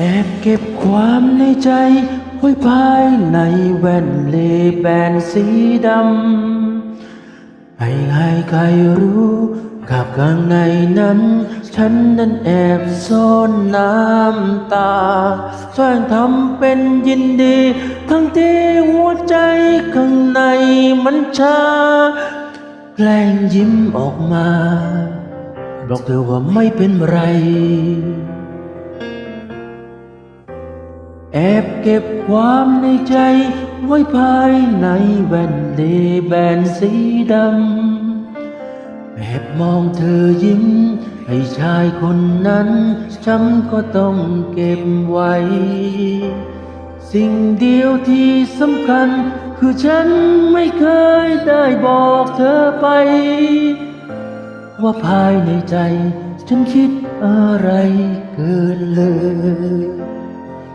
แอบเก็บความในใจไว้ภายในแว่นเลแบนสีดำไม่ให้ใครรู้กับข้างในนั้น ฉันนั้นแอบซ่อนน้ำตาแสร้งทำเป็นยินดี ทั้งที่หัวใจข้างในมันชาแกล้งยิ้มออกมา บอกเธอว่าไม่เป็นไร แอบเก็บความในใจไว้ภายในแว่นเลแบนสีดำ แอบมองเธอยิ้ม ให้ชายคนนั้นฉันก็ต้องเก็บไว้ สิ่งเดียวที่สำคัญ คือฉันไม่เคยได้บอกเธอไป ว่าภายในใจ ฉันคิดอะไรเกินเลย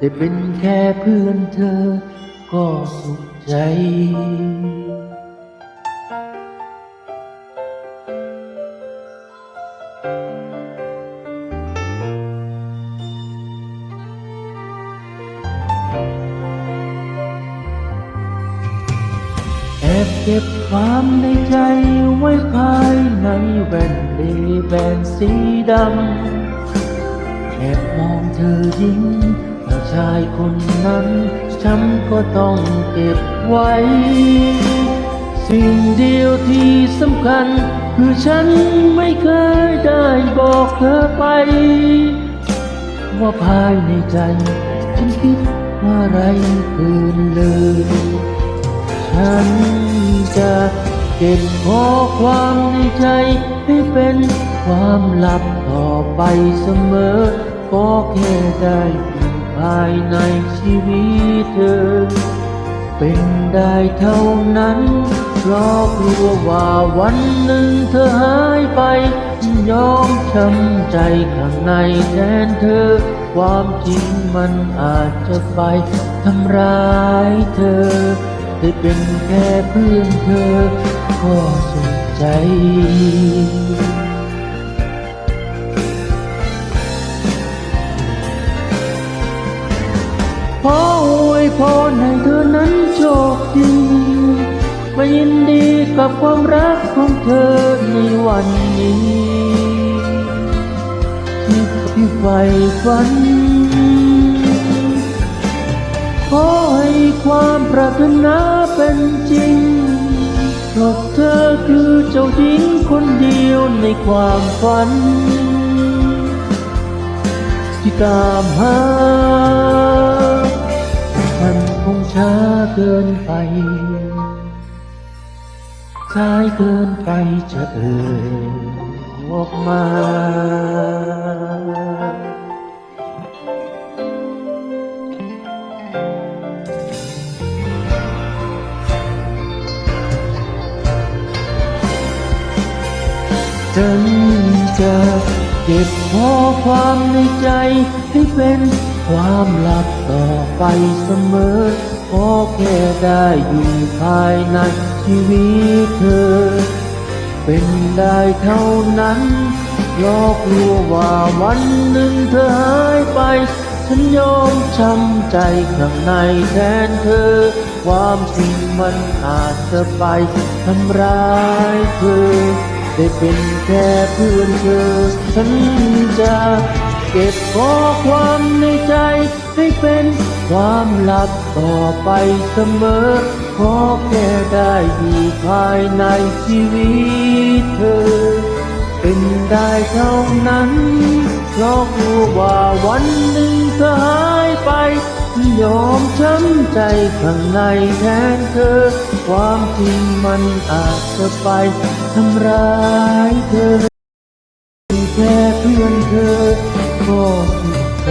ได้เป็นแค่เพื่อนเธอก็สุขใจ แอบเก็บความในใจไว้ เก็บไว้ สิ่งเดียวที่สำคัญ คือฉันไม่เคยได้บอกเธอไป ว่าภายในใจ ฉันคิดอะไรเกินเลยฉันจะเก็บข้อความในใจ ให้เป็นความลับต่อไปเสมอก็แค่ได้อยู่ภายในชีวิตเธอ เป็นได้เท่านั้นเพราะกลัวว่าวันหนึ่งเธอหายไป ยอมช้ำใจข้างในแทนเธอ ความจริงมันอาจจะไปทำร้ายเธอ ได้เป็นแค่เพื่อนเธอ ก็สุขใจขออวยพรให้เธอ นั้นโชคดีมายินดีกับความรักของเธอในวันนี้ที่ที่ใฝ่ฝัน ขอให้ความปรารถนาเป็นจริงเพราะเธอคือเจ้าหญิงคนเดียวในความฝัน ที่ตามหา เกินไปสายเกินไปจะเอ่ยออกมาฉันจะเก็บข้อความในใจให้เป็นความลับต่อไปเสมอ ขอแค่ได้อยู่ภายในชีวิตเธอ เป็นได้เท่านั้นราะกลัวว่าวันหนึ่งเธอหายไป ฉันยอมช้ำใจข้างในแทนเธอ ความจริงมันอาจจะไปทำร้ายเธอ ได้เป็นแค่เพื่อนเธอ ฉันจะเก็บข้อความในใจ ให้เป็นความลับต่อไปเสมอ ขอแค่ได้อยู่ภายในชีวิตเธอ เป็นได้เท่านั้นเพราะกลัวว่าวันหนึ่งเธอหายไป ยอมช้ำใจข้างในแทนเธอ ความจริงมันอาจจะไปทำร้ายเธอแค่เพื่อนเธอก็สุขใจ